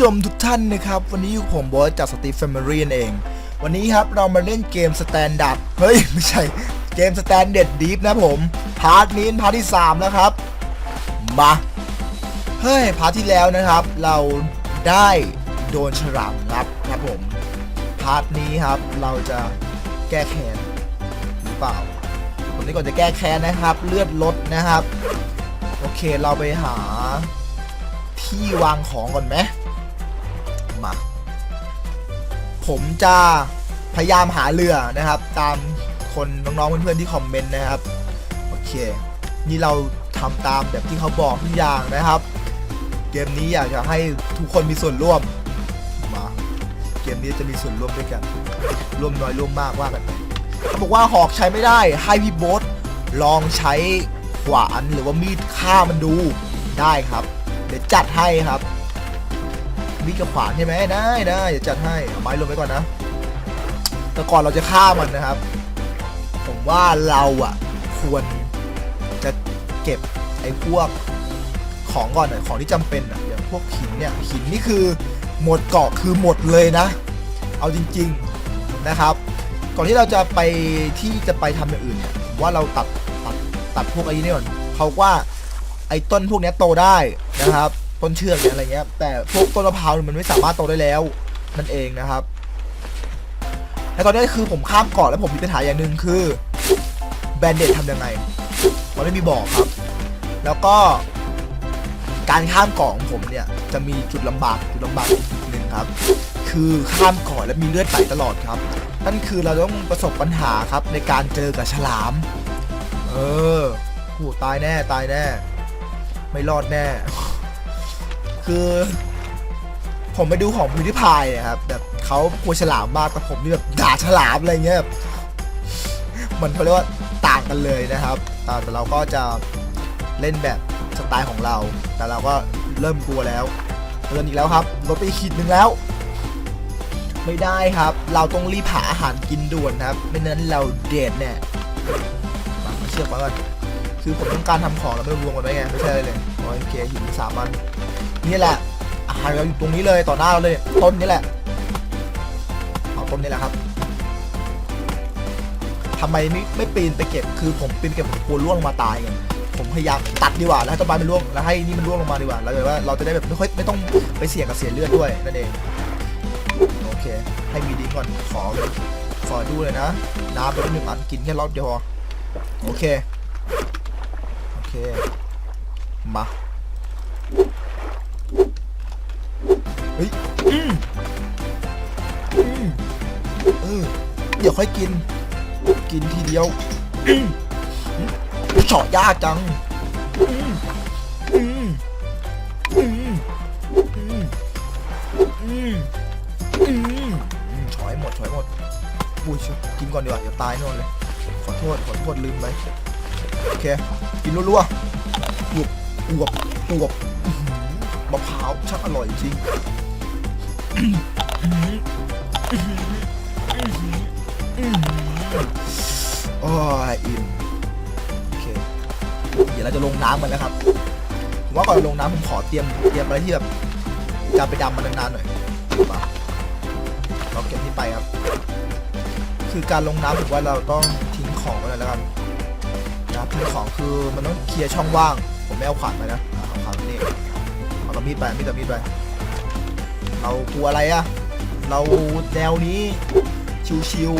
ชมทุกท่านนะครับ วันนี้อยู่กับผมบอสจากสตีฟแฟมิลี่นเอง วันนี้ครับเรามาเล่นเกมสแตนดาร์ดเฮ้ย ไม่ใช่ เกมสแตนเด็ดดีฟนะผม พาร์ทนี้พาร์ทที่ 3 แล้วครับ มา เฮ้ย พาร์ทที่แล้วนะครับ เราได้โดนฉลามงับครับผม พาร์ทนี้ครับเราจะแก้แค้นหรือเปล่าผมนี้ก่อนจะแก้แค้นนะครับ เลือดลดนะครับ โอเคเราไปหาที่วางของก่อนไหม มา ผมจะพยายามหาเรือนะครับ ตามคนน้องๆเพื่อนๆที่คอมเมนต์นะครับ โอเค นี่เราทำตามแบบที่เขาบอกทุกอย่างนะครับ เกมนี้อยากจะให้ทุกคนมีส่วนร่วมมาเกมนี้จะมีส่วนร่วมด้วยกันร่วมน้อยร่วมมากว่ากันไปเขาบอกว่าหอกใช้ไม่ได้ให้พี่โบ๊ทลองใช้ขวานหรือว่ามีดฆ่ามันดูได้ครับ เดี๋ยวจัดให้ครับ มีกับขวานใช่ไหมได้ได้เดี๋ยวจัดให้เอาไม้ลงไปก่อนนะ แต่ก่อนเราจะฆ่ามันนะครับ ผมว่าเราอะ ควรจะเก็บไอ้พวกของก่อนหน่อยของที่จำเป็นอะอย่างพวกหินเนี่ยหินนี่คือหมดเกาะคือหมดเลยนะ เอาจริง ๆนะครับ ก่อนที่เราจะไปที่จะไปทำอย่างอื่นเนี่ยผมว่าเราตัดตัดตัดพวกไอ้นี่ก่อนเขาว่าไอ้ต้นพวกนี้โตได้นะครับ ต้นเชือกเนี่ยอะไรเงี้ย แต่พวกต้นมะพร้าวมันไม่สามารถโตได้แล้วนั่นเองนะครับและตอนนี้คือผมข้ามเกาะแล้วผมมีปัญหาอย่างหนึ่งคือแบนเด็ดทำยังไงมันไม่มีบอกครับ แล้วก็การข้ามเกาะของผมเนี่ยจะมีจุดลำบากจุดลำบากอีกหนึ่งครับ คือข้ามเกาะแล้วมีเลือดไหลตลอดครับ นั่นคือเราต้องประสบปัญหาครับในการเจอกับฉลาม เออโหตายแน่ตายแน่ ไม่รอดแน่ คือ ผมไปดูของพิวที่พายนะครับแบบเขากลัวฉลามมากแต่ผมนี่แบบด่าฉลามอะไรเงี้ยแบบมันเขาเรียกว่าต่างกันเลยนะครับแต่แต่เราก็จะเล่นแบบสไตล์ของเรา แต่เราก็เริ่มกลัวแล้วเตือนอีกแล้วครับลดไปขีดหนึ่งแล้ว ไม่ได้ครับ เราต้องรีบหาอาหารกินด่วนครับ ไม่นั้นเราเดดแน่มามาเชือกมาก่อนคือผมต้องการทำของแล้วไม่รวมกันไว้ไงไม่ใช่เลยเลยโอเคหินสามอัน นี่แหละอาหารเราอยู่ตรงนี้เลยต่อหน้าเราเลยต้นนี้แหละเอาต้นนี้แหละครับทำไมไม่ไม่ปีนไปเก็บคือผมปีนไปเก็บผมกลัวร่วงลงมาตายไงผมพยายามตัดดีกว่าแล้วให้ต้นไม้มันร่วงแล้วให้นี่มันร่วงลงมาดีกว่าแล้วเลยว่าเราจะได้แบบไม่ค่อยไม่ต้องไปเสี่ยงกับเสียเลือดด้วยนั่นเองโอเค ให้มีดีก่อนขอขอดูเลยนะน้ำไปหนึ่งอันกินแค่รอบเดียวโอเคโอเคมา เฮ้ยอืมอืมเออเดี๋ยวค่อยกิน กินทีเดียวอืมอืมเฉาะยากจังอืมอืมอืมอืมอืมอืมอืมเฉาะให้หมดเฉาะให้หมดอุ้ยช่วยกินก่อนดีกว่าเดี๋ยวตายแน่นอนเลยขอโทษขอโทษลืมไปโอเค กินรัวๆอวบอวบอวบอื้อหือมะพร้าวช่างอร่อยจริง โอ้ยอิ่มโอเค เดี๋ยวเราจะลงน้ำกันแล้วครับผมว่าก่อนลงน้ำผมขอเตรียมเตรียมอะไรที่แบบจะไปดำมันนานๆหน่อยมาเราเก็บนี่ไปครับ คือการลงน้ำผมว่าเราต้องทิ้งของไว้แล้วกันนะครับที่ของคือมันต้องเคลียร์ช่องว่าง ผมไม่เอาขวานไปนะเอาขวานนี่เอากับมีดไปมีดกับมีดไป เรากลัวอะไรอะเราแนวนี้ ชิว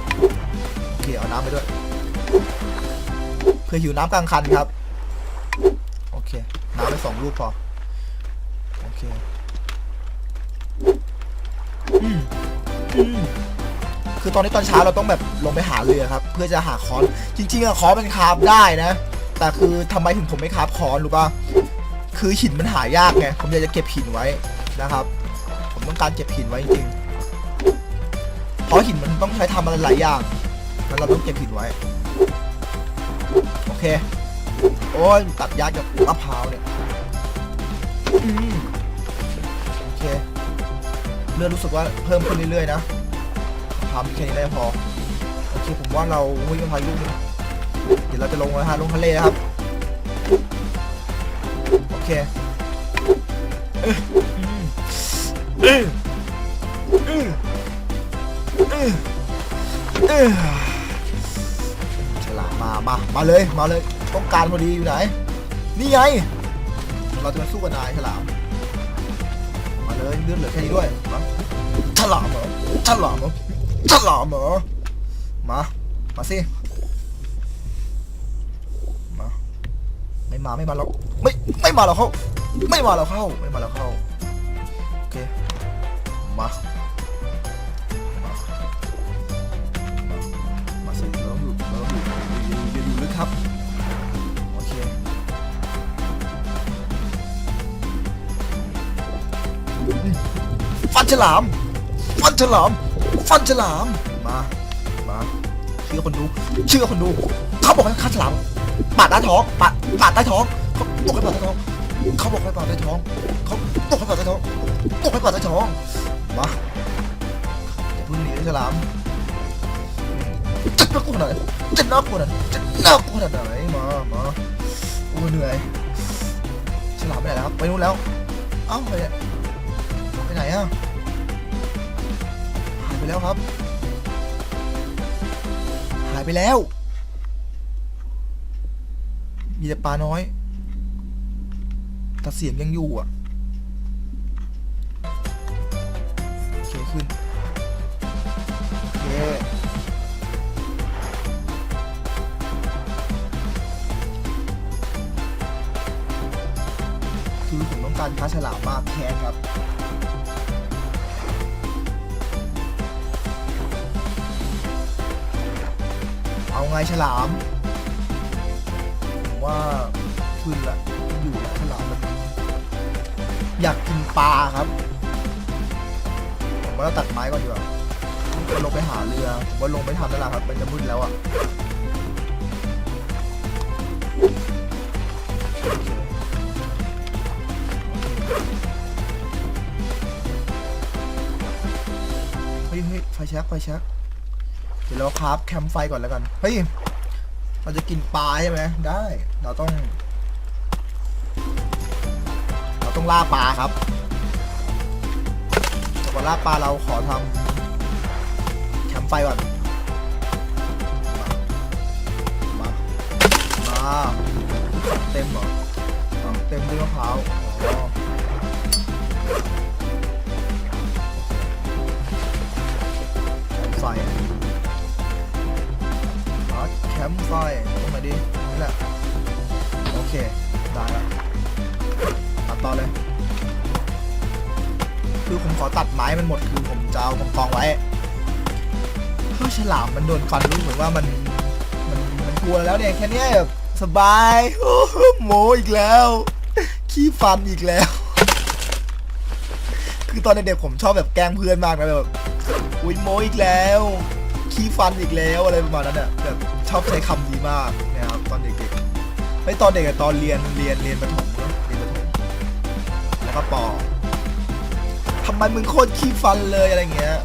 ๆโอเคเอาน้ำไปด้วยเพื่อหิวน้ำกลางคันครับ โอเค น้ำไปสองลูกพอ โอเคอคือตอนนี้ตอนเช้าเราต้องแบบลงไปหาเรือครับ เพื่อจะหาค้อนจริง ๆอะคอนมันคาฟได้นะ แต่คือทำไมถึงผมไม่คาฟค้อนรู้ป่ะคือหินมันหายากไงผมอยากจะเก็บหินไว้ นะครับ ผมต้องการเก็บหินไว้จริงเพราะหินมันต้องใช้ทำอะไรหลายอย่างแล้วเราต้องเก็บหินไว้ โอเค โอ้ยตัดยากกับมะพร้าวเนี่ยโอเค เลือดรู้สึกว่าเพิ่มขึ้นเรื่อยๆนะทำแค่นี้ได้พอ โอเคผมว่าเราวิ่งพายุกหนึงเดี๋ยวเราจะลงนะฮะลงทะเลนะครับ โอเค ฉลามมา มา มาเลย มาเลย ต้องการพอดีอยู่ไหน นี่ไง เราจะมาสู้กับนายฉลาม มาเลยเลือดเหลือแค่นี้ด้วยมาฉลามเหรอฉลามเหรอฉลามเหรอ มา มาสิ มา ไม่มาไม่มาแล้วไม่ ไม่มาแล้วเข้า ไม่มาแล้วเข้า ไม่มาแล้วเข้า โอเค มา มา มาสิเราต้อยู่เราต้องอยู่อยู่อยู่อยู่ลึกครับ โอเคฟันฉลาม ฟันฉลาม ฟันฉลาม มา มาเชื่อคนดู เชื่อคนดู เขาบอกให้ฆ่าฉลามปาดใต้ท้องปาดปาดใต้ท้องเขาบอกให้ปาดใต้ท้องเขาบอกให้ปาดใต้ท้องเขาบอกให้ปาดใต้ท้องบอกให้ปาดใต้ท้อง มาจะพึ่งหนีนะฉลามจะน่ากลัวขนาดไหนจะน่ากลัวขนาดไหนจะน่ากลัวขนาดไหนมามาโอ้เหนื่อยฉลามไปไหนแล้วไปนู่นแล้วเอ้าไปเนี่ยไปไหนอะหายไปแล้วครับ หายไปแล้ว มีแต่ปลาน้อยแต่เสียงยังอยู่อะ ขึ้นโอเคคือผมต้องการค้าฉลามมากแค้นครับเอาไงฉลาม ผมว่าขึ้นละอยู่ละฉลามมันอยากกินปลาครับ ว่าเราตัดไม้ก่อนดีกว่าจะลงไปหาเรือผมว่าลงไม่ทันแล้วล่ะครับ มันจะมืดแล้วอะเคโอเคเฮ้ยเฮ้ยไฟแช็กไฟแช็กเดี๋ยวเราคราฟแคมป์ไฟก่อนแล้วกัน เฮ้ย เราจะกินปลาใช่ไหมได้ เราต้อง เราต้องล่าปลาครับ แต่ก่อนล่าปลาเราขอทำแคมป์ไฟก่อนมามาเต็มเหรอเต็มด้วยมะพร้าวแคมป์ไฟแคมป์ไฟตรงไหนดีนี่แหละ โอเค ได้แล้วตัดต่อเลย คือผมขอตัดไม้มันหมดคือผมจะเอากองกองไว้เฮ้ยฉลามมันโดนฟันรู้เหมือนว่ามันมันมันกลัวแล้วเนี่ยแค่นี้แบบสบายโอ้โหโมอีกแล้ว ขี้ฟันอีกแล้ว คือตอนเด็กๆผมชอบแบบแกล้งเพื่อนมากนะแบบอุ้ยโมอีกแล้ว ขี้ฟันอีกแล้วอะไรประมาณนั้นอะแบบชอบใช้คำนี้มากนะครับตอนเด็กๆไม่ตอนเด็กอะตอนเรียนเรียนเรียนประถมเนอะเรียนประถมแล้วก็ปอ ทำไมมึงโคตรขี้ฟันเลยอะไรเงี้ย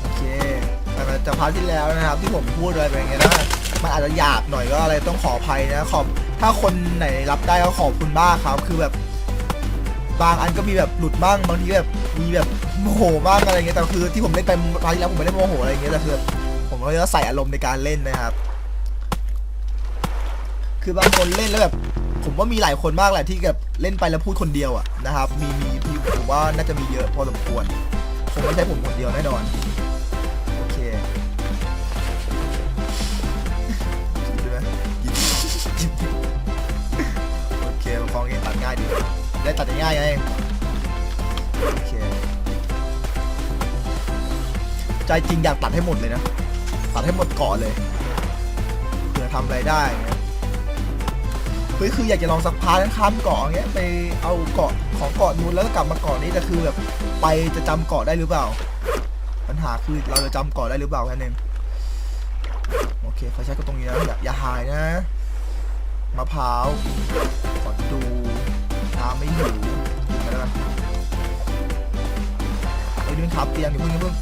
โอเคแต่มันจะพาร์ทที่แล้วนะครับที่ผมพูดอะไรไปอย่างเงี้ยนะมันอาจจะหยาบหน่อยก็อะไรต้องขออภัยนะขอบถ้าคนไหนรับได้ก็ขอบคุณมากครับ คือแบบ บางอันก็มีแบบหลุดบ้างบางทีแบบมีแบบโมโหบ้างอะไรเงี้ยแต่คือที่ผมเล่นไปคราวที่แล้วผมไม่ได้โมโหอะไรเงี้ยแต่คือผมก็จะใส่อารมณ์ในการเล่นนะครับ คือบางคนเล่นแล้วแบบ ผมว่ามีหลายคนมากแหละที่แบบเล่นไปแล้วพูดคนเดียวอะนะครับมีมีพี่ผมว่าน่าจะมีเยอะพอสมควรคงไม่ใช่ผมคนเดียวแน่นอนโอเคใช่ไหมโอเคเราฟังเองตัดง่ายดีได้ตัดง่ายไงโอเคใจจริงอยากตัดให้หมดเลยนะ ตัดให้หมดเกาะเลยเผื่อทำอะไรได้ เฮ้ยคืออยากจะลองสักพาร์ทข้ามเกาะเงี้ยไปเอาเกาะของเกาะนู้นแล้วก็กลับมาเกาะนี้แต่คือแบบไปจะจำเกาะได้หรือเปล่า ปัญหาคือเราจะจำเกาะได้หรือเปล่าแค่นั้นเองโอเคไฟใช้ก็ตรงนี้นะอย่าอย่าหายนะมะพร้าวก่อนดูน้ำไม่หิวกินไปแล้วกันเฮ้ยนี่มันครับเตียงอยู่เพิ่งเพิ่ง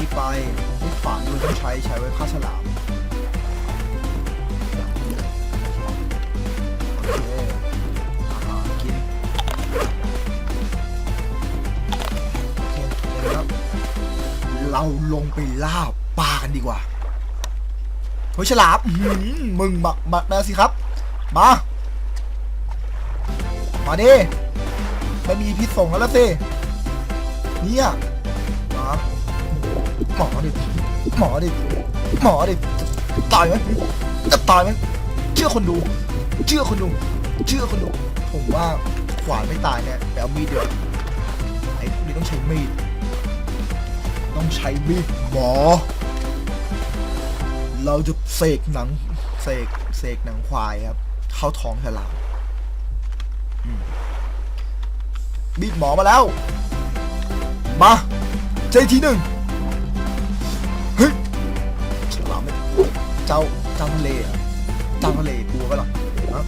นี่ไปนี่ฝานดูต้องใช้ใช้ไว้ฆ่าฉลาม โอเคอาหารกินโอเคเดี๋ยวนะครับ เราลงไปล่าปลากันดีกว่าเฮ้ยฉลามอื้อหือมึงมามามาสิครับ มา มาดิไม่มีพิษส่งแล้วล่ะสิเนี่ย หมอดิหมอดิหมอดิตายไหมจะตายไหมเชื่อคนดู เชื่อคนดู เชื่อคนดู ผมว่าขวานไม่ตายเนี่ยแต่เอามีดเดียวไอ้พวกนี้ต้องใช้มีดต้องใช้มีดหมอ เราจะเสกหนังเสกเสกหนังควายครับ เข้าท้องฉลามอืมมีดหมอมาแล้ว มาเจออีกทีหนึ่ง ฉลาไม่เจ้าเจ้าทะเลเหรอเจ้าทะเลกลัวปะล่ะฮะ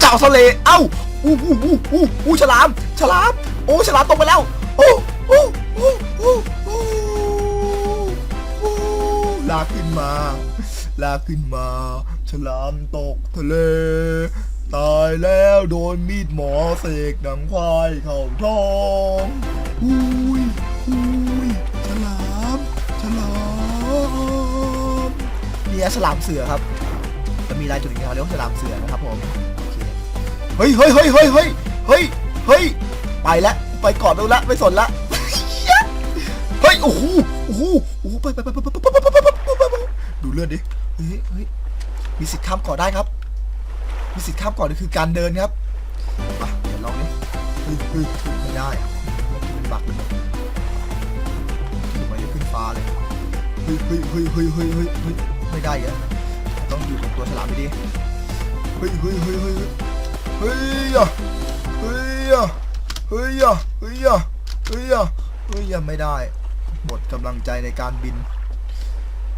เจ้าทะเลเอ้าอู้อู้อู้อู้อู้ฉลาม ฉลาม โอ้ฉลามตกไปแล้วโอ้โอ้โอ้โอ้โอ้โอ้ลากขึ้นมา ลากขึ้นมา ฉลามตกทะเล ตายแล้วโดนมีดหมอเสกหนังควายเข้าท้องอุ้ยอุ้ย นี้ฉลามเสือครับจะมีรายจุดนี้เขาเรียกว่าฉลามเสือนะครับผมเฮ้ยเฮ้ยเฮ้ยเฮ้ยเฮ้ยเฮ้ยเฮ้ยไปแล้วไปกอดแล้วละไม่สนละเฮ้ยโอ้โหโอ้โหโอ้โหไปไปไปไปไปไปไปดูเลือดดิเฮ้ยเฮ้ยมีสิทธิ์ข้ามก่อได้ครับ มีสิทธิ์ข้ามก่อนี่คือการเดินครับมาเดี๋ยวลองดิไม่ได้เป็นบักเลยถือไว้ขึ้นฟ้าเลยเฮ้ยเฮ้ยเฮ้ยเฮ้ยเฮ้ยเฮ้ย ไม่ได้อะต้องอยู่กับตัวฉลามดีเฮ้ยเฮ้ยเฮ้ยเฮ้ยเฮ้ยอะเฮ้ยอะเฮ้ยอะเฮ้ยอะเฮ้ยอะเฮ้ยอะไม่ได้ หมดกำลังใจในการบิน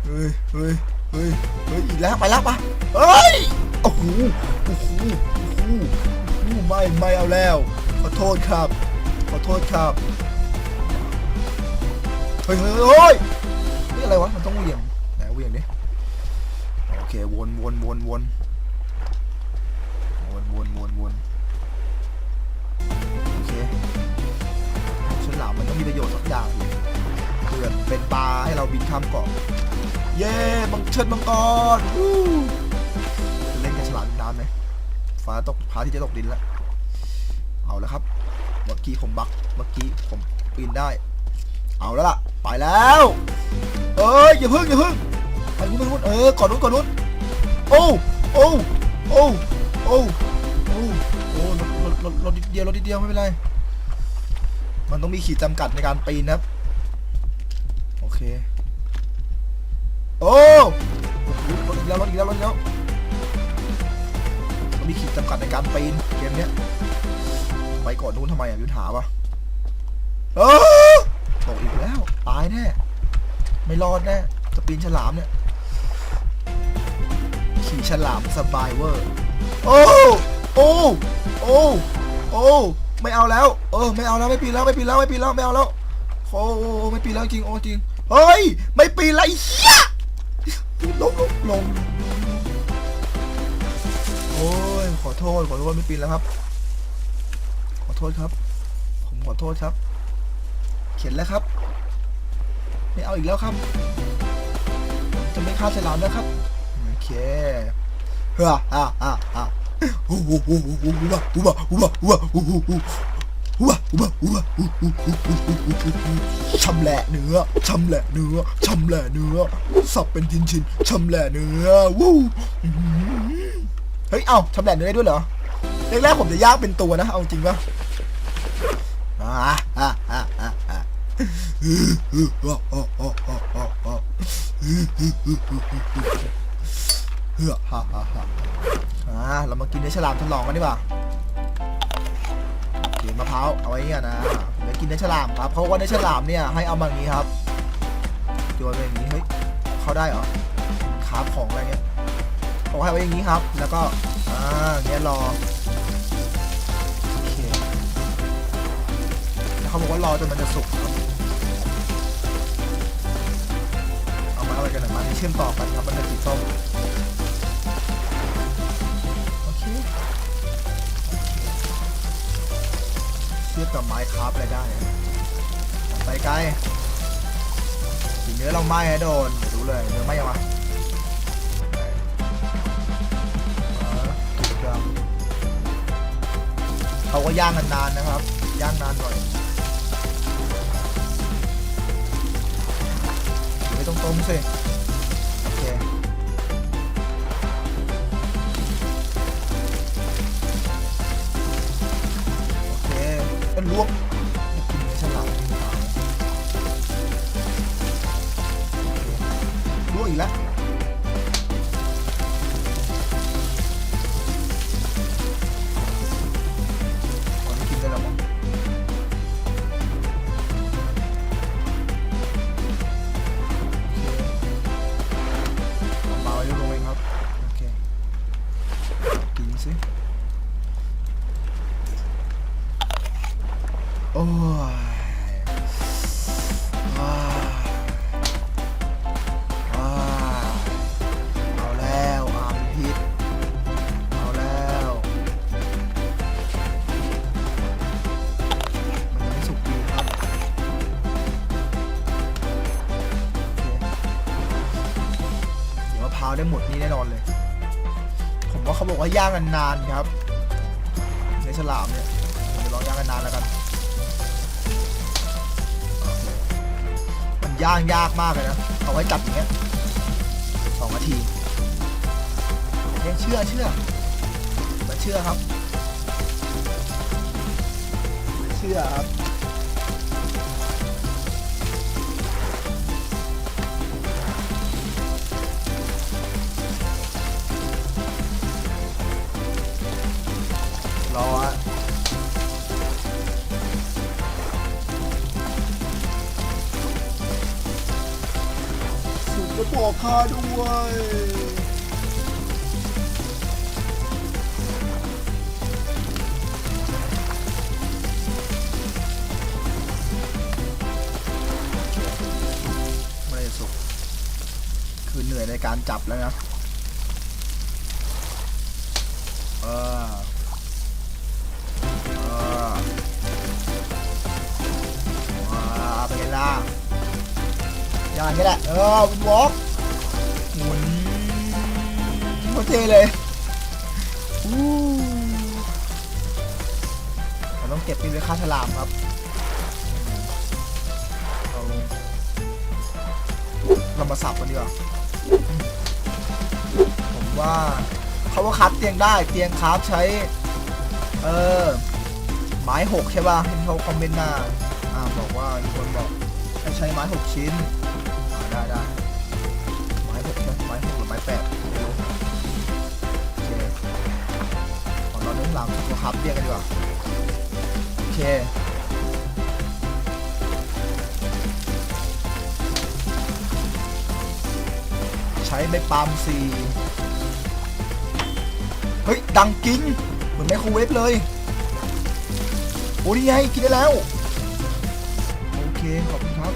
เฮ้ยเฮ้ยเฮ้ยเฮ้ยอีกแล้วไปแล้วปะเฮ้ยโอ้โหโอ้โหโอ้โหโอ้โหไม่ไม่เอาแล้ว ขอโทษครับ ขอโทษครับเฮ้ยเฮ้ยเฮ้ยนี่อะไรวะมันต้องเหวี่ยงไหนเหวี่ยงดิโอ เควนวนวนวนวนวนวนวนโอเคฉลามมันต้องมีประโยชน์สักอย่างเพื่อนเป็นปลาให้เราบินข้ามเกาะเย้บังเชิดมังกรวู้จะเล่นกับฉลามนานไหมฟ้าตกพระอาที่จะตกดินแล้วเอาแล้วครับเมื่อกี้ผมบักเมื่อกี้ผมปีนได้ เอาแล้วล่ะ ไปแล้ว เอ้ยอย่าพึ่งอย่าพึ่งไปนู้นไปนู้นเออก่อนนู้นก่อนนู้น โอ้โอ้โอ้โอ้โอ้โอ้รถรถรถนิดเดียวรถนิดเดียวไม่เป็นไร มันต้องมีขีดจำกัดในการปีนครับโอเคโอ้รถอีกแล้วรถอีกแล้วรถอีกแล้วมันมีขีดจำกัดในการปีนเกมเนี้ยไปก่อนนู้นทำไมอะยุทธาปะเออตกอีกแล้ว ตายแน่ ไม่รอดแน่ จะปีนฉลามเนี่ย ขี่ฉลามสบายเวอร์โอ้โอ้โอ้โอ้ไม่เอาแล้ว เออไม่เอาแล้วไม่ปีนแล้วไม่ปีนแล้วไม่ปีนแล้วไม่เอาแล้วโอ้ไม่ปีนแล้วจริงโอ้จริงเฮ้ยไม่ปีนไอ้เหี้ยลงลงลงโอ้ยขอโทษขอโทษไม่ปีนแล้วครับ ขอโทษครับ ผมขอโทษครับ เขียนแล้วครับ ไม่เอาอีกแล้วครับ จะไม่ฆ่าฉลามแล้วครับ โอเคฮ่าฮ่าฮ่าฮ่าฮู้ฮู้ฮู้ฮู้ฮู้ฮู้ฮู้ฮู้ฮู้ฮู้ฮู้ฮู้ฮู้ฮู้ฮู้ฮู้ฮู้ฮู้ชำแหละเนื้อชำแหละเนื้อชำแหละเนื้อสับเป็นชิ้นชิ้นๆชำแหละเนื้อวู้เฮ้ยเอ้าชำแหละเนื้อได้ด้วยเหรอแรกๆผมจะยางเป็นตัวนะเอาจริงปะอ่าอ่าอ่าอ่าอ่า เฮ้อฮ่าฮ่าฮ่าอ่าเรามากินเนื้อฉลามทดลองกันดีกว่าโอเคมะพร้าวเอาไว้เงี้ยนะผมจะกินเนื้อฉลามครับเพราะว่าเนื้อฉลามเนี่ยให้เอามาอย่างนี้ครับโยนไปอย่างนี้เฮ้ยเข้าได้เหรอคาของอะไรเงี้ยเอาให้ไว้อย่างนี้ครับ แล้วก็อ่าเงี้ยรอโอเคเขาบอกว่ารอจนมันจะสุกครับเอามาอะไรกันหนึ่งมาเชื่อมต่อกันครับมันเป็นสีส้ม เชื่อมกับไม้คราฟอะไรได้ ไปไกลสีเนื้อเราไหม้ฮะโดนเดี๋ยวรู้เลยเนื้อไหม้ยังวะอ่าถูกต้องเขาก็ย่างกันนานนะครับ ย่างนานหน่อยไม่ต้องตรงสิ ก็ล ย่างกันนานครับในฉลามเนี่ยผมจะลองย่างกันนานแล้วกัน มันย่างยากมากเลยนะเอาไว้จับอย่างเงี้ยสองนาทีเชื่อเชื่อมาเชื่อครับ เชื่อครับ รอฮะสุดจะบอกข้าด้วยไม่สุกคือเหนื่อยในการจับแล้วนะ อ่างนี้แหละ เออวอล์กหมุนโอเคเลยอู้เราต้องเก็บนี่ไว้ค่าฉลามครับเอาเรามาสับกันดีกว่าผมว่าเขาว่าคัดเตียงได้เตียงคราฟใช้ เออไม้หกใช่ป่ะเห็นเขาคอมเมนต์มาอ่าบอกว่ามีคนบอกให้ใช้ไม้หกชิ้น แปดโอเคขอเราเรื่องราวตัวครับเรียกกันดีกว่าโอเคใช้ใบปาล์มซีเฮ้ย ดังกิ้งเหมือนไมโครเวฟเลย โอ้นี่ไงกินได้แล้ว โอเค ขอบคุณครับ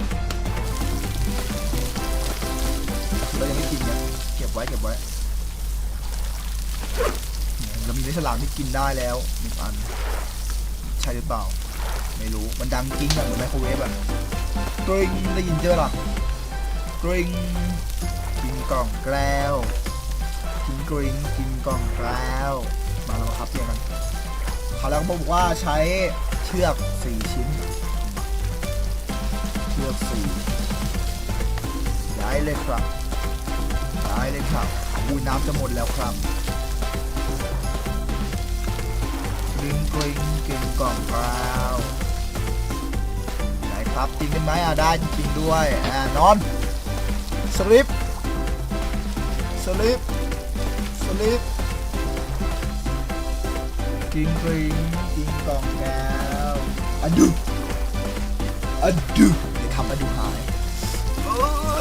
เรายังไม่กินเนี่ย ก็บไว้เก็บไว้เรามีเนื้อฉลามที่กินได้แล้วหนึ่งอัน ใช่หรือเปล่า ไม่รู้มันดังกิ้งอะเหมือนไมโครเวฟอะกริ๊งได้ยินเจอหรอกริงกินกล่องแก้วกินกริงกินกล่องแก้วมาเรามาครับเพียงกันเขาแล้วก็บอกว่าใช้เชือก4ชิ้น เชือก4ย้ายเลยครับ ย้ายเลยครับอูน้ำจะหมดแล้วครับกริงกริงกินกล่องกราวไหนครับจริงได้ไหมอะได้จริงด้วยอ่านอนสลิปสลิปสลิปกินกริงกินกล่องแก้วอะดูอะดูเดี๋ยวทำอะดูหายโอ้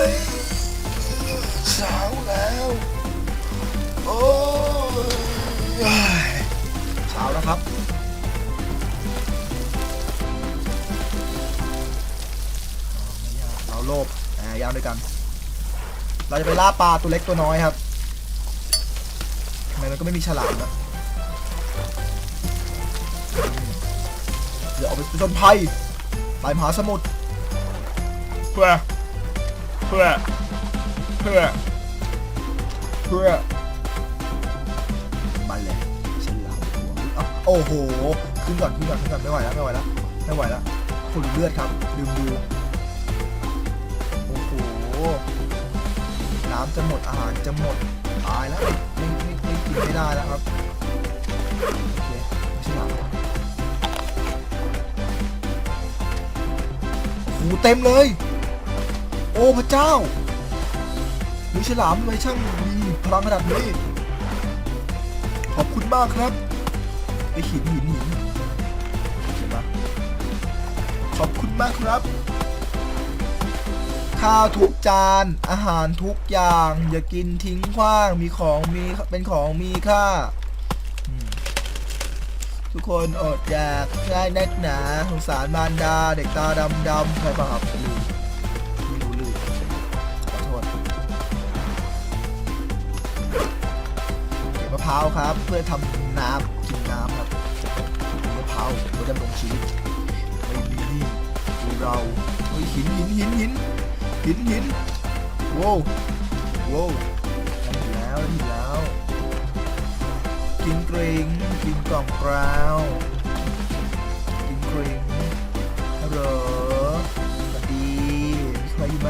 ย เช้าแล้ว โอ้ยเช้าแล้วครับ เราโลภอ่ายางด้วยกัน เราจะไปล่าปลาตัวเล็กตัวน้อยครับทำไมมันก็ไม่มีฉลามนะเดี๋ยวเอาไปจนภัยไปมหาสมุทรเพื่อเพื่อ พื่อ เพื่อมาเลยฉลาหัวอะโอ้โห ขึ้นก่อนขึ้นก่อนขึ้นก่อนไม่ไหวแล้วไม่ไหวแล้วไม่ไหวแล้วขุนเลือดครับลืมดูโอ้โห น้ำจะหมดอาหารจะหมดตายแล้วไม่ไม่ไม่กินไม่ได้แล้วครับโอเคไม่ใช่หรอโอ้เต็มเลย โอ้พระเจ้า ฉลามทำไมช่างมีพลังขนาดนี้ ขอบคุณมากครับไปหินหินหินเห็นปะขอบคุณมากครับ ข้าวทุกจาน อาหารทุกอย่าง อย่ากินทิ้งขว้าง มีของมีเป็นของมีค่า ทุกคนอดอยากง่ายนักหนาสงสารมารดา เด็กตาดำดำๆใครบ้างครับ พร้าวครับ เพื่อทำน้ำกินน้ำครับมะพร้าวเพื่อดำรงชีวิตไม่มีนี่ดูเราเฮ้ยหินหินหินหินหินหินโว้วโว้วหินแล้วได้หินแล้ว กินกรงกินกล่องกราวกินกรงฮัลโหลสวัสดีมีใครอยู่ไหม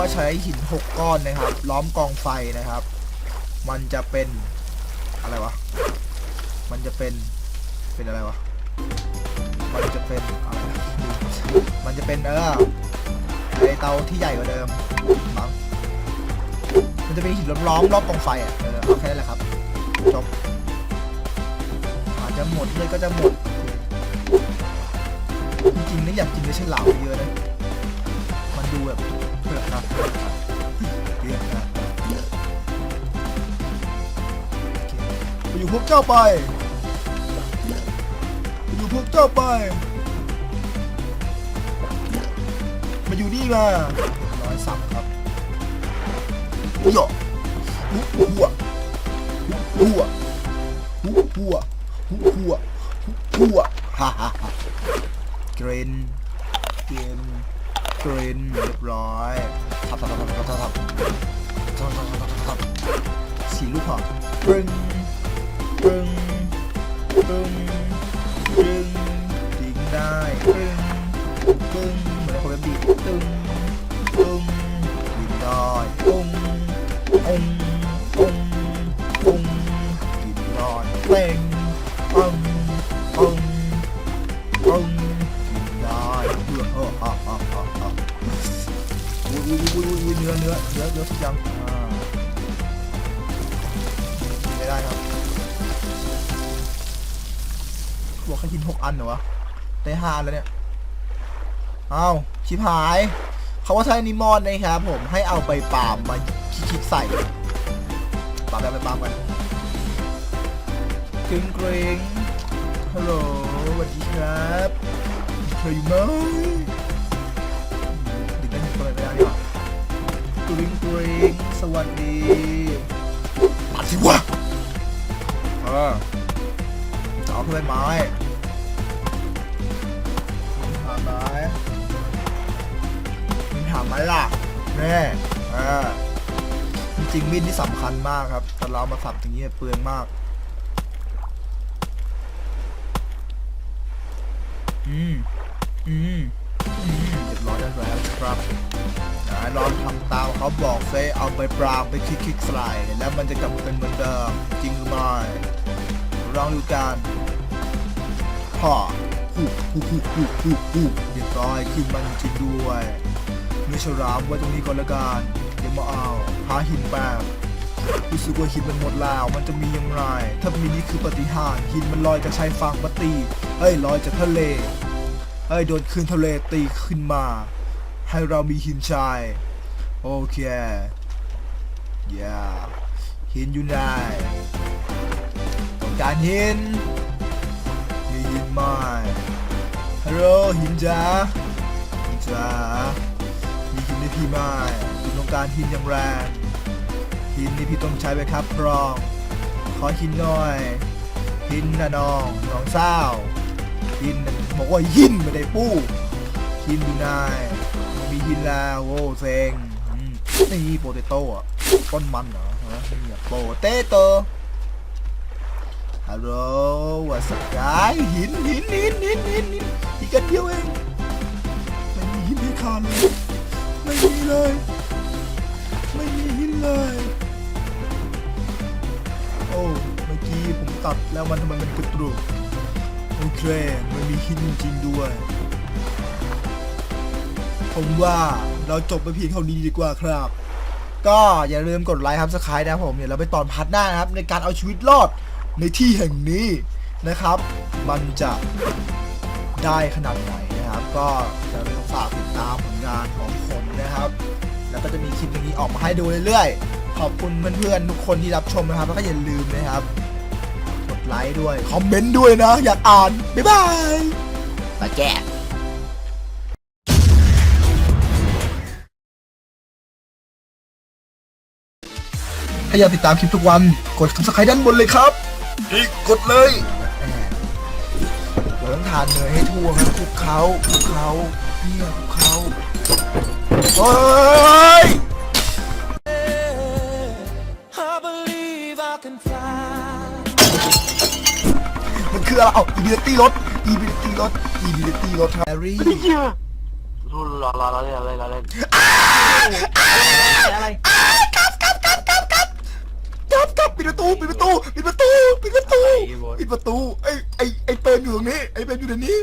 ว่าใช้หินหกก้อนนะครับ ล้อมกองไฟนะครับ มันจะเป็นอะไรวะ มันจะเป็นเป็นอะไรวะ มันจะเป็นอะไรมันจะเป็นเออไอเตาที่ใหญ่กว่าเดิมมั้งมันจะเป็นหินล้อมๆรอบกองไฟอะเออเอาแค่นั้นแหละครับจบอาจจะหมดเลยก็จะหมดจริงๆนี่อยากกินเนื้อฉลาเยอะนะ ดูแบบเผือกนะเผือกนะเผือกนะไปอยู่พวกเจ้าไปไปอยู่พวกเจ้าไป มาอยู่นี่มาร้อยสับครับหยอกหัวหัวหัวหัวหัวหัวหัวฮ่าฮ่าฮ่าเกรนเกรน กรนเรียบร้อยทับทับทับทับทับทับทับทับทับทับทับสีลูกหรอปึ้งปึ้งปึ้งปึ้งยิงได้ปึ้งปึ้งเหมือนคนแบบดีตึ้งปึ้งยิงได้ปุ้งปุ้งปุ้งปุ้งยิงได้เป้ง อุ้ยอุ้ยอุ้ยอุ้ยเนื้อเนื้อเนื้อเนื้อทุกอย่างอ่าไม่ได้ครับบอกแค่หินหกอันเหรอวะได้ห้าอันแล้วเนี่ยเอาชิบหายเขาว่าใช้นิมอนนะครับผมให้เอาใบปาล์มมาคิดใส่ปาล์มแล้วใบปาล์มกันกริงกริงฮัลโหลสวัสดีครับมีใครอยู่ไหม กริงกริงสวัสดีมาสิวะเออจะเอาขึ้นไปไม้ถามไหมมีถามไหมล่ะแน่เออจริงมีดที่สำคัญมากครับ แต่เราเอามาสับอย่างนี้เปลืองมาก อืม อืม อืมเรียบร้อยแล้วครับ นลองทำตามเขาบอกเซเอาใบปรามไปคลิกสไลด์แล้วมันจะกลับเป็นเหมือนเดิม จริงหรือไม่ลองดูกันพ่อฮู้ฮู้ฮู้ฮู้ฮู้ฮู้เรียบร้อยขึ้นมันจริงด้วยไมีฉลามไว้ตรงนี้ก่อนละกันเดี๋ยวมาเอาหาหินแป๊บรู้สึกว่าหินมันหมดแล้ว มันจะมีอย่างไร ถ้ามีนี่คือปฏิหารหินมันลอยจากชายฝั่งมาตีเอ้ยลอยจากทะเลเอ้ยโดนคลื่นทะเลตีขึ้นมา ให้เรามีหินชาย โอเคอย่าหินอยู่ไหนการหิน มีหินไหมฮัลโหลหินจ้าหินจ้ามีหินในพี่ไหมคุณต้องการหินอย่างแรงหินนี่พี่ต้องใช้ไปครับรอง ขอหินหน่อยหินนะน้องน้องเศร้าหินบอกว่าหินไม่ได้ปู้ หินดูนายมีหินแล้วโว้เซงนี่โปเตโต้อะต้นมันเหรอนี่โปเตโต้ฮัลโหลว่าสกายหินหินหินหินหินหินอีกกันเดียวเองไม่มีหินให้ขาดเลยไม่มีเลย ไม่มีหินเลย โอ้เมื่อกี้ผมตัดแล้วมันทำไมมันกระตุกโอเคมันมีหินจริงๆด้วย ผมว่าเราจบไปเพียงเท่านี้ดีกว่าครับ ก็อย่าลืมกดไลค์ครับสไครต์นะครับผมเดี๋ยเราไปตอนพาร์ทหน้านะครับ ในการเอาชีวิตรอดในที่แห่งนี้นะครับ มันจะได้ขนาดไหนนะครับ ก็อย่าลืมฝากติดตามผลงานของผมนะครับ แล้วก็จะมีคลิปอย่างนี้ออกมาให้ดูเรื่อยๆ ขอบคุณเพื่อนๆทุกคนที่รับชมนะครับแล้วก็อย่าลืมนะครับกดไลค์ด้วยคอมเมนต์ด้วยนะอยากอ่านบ๊ายบายมาแก้ ถ้าอยากติดตามคลิปทุกวัน กด subscribe ด้านบนเลยครับนี่กดเลยเราต้องทานเนยให้ทั่วครับคลุกเขาคลุกเขาเนี่ยคลุกเขาเฮ้ย I believe I can fly. มันคืออะไรเอา ability รถ ability รถ ability รถแฮร์รี่รอรอรอเล่นรอเล่นรอเล่นอะไร กับกับปิดประตูปิดประตูปิดประตูปิดประตูปิดประตูไอ้ไอ้ไอ้เปรมอยู่ตรงนี้ไอ้เปรมอยู่ตรงนี้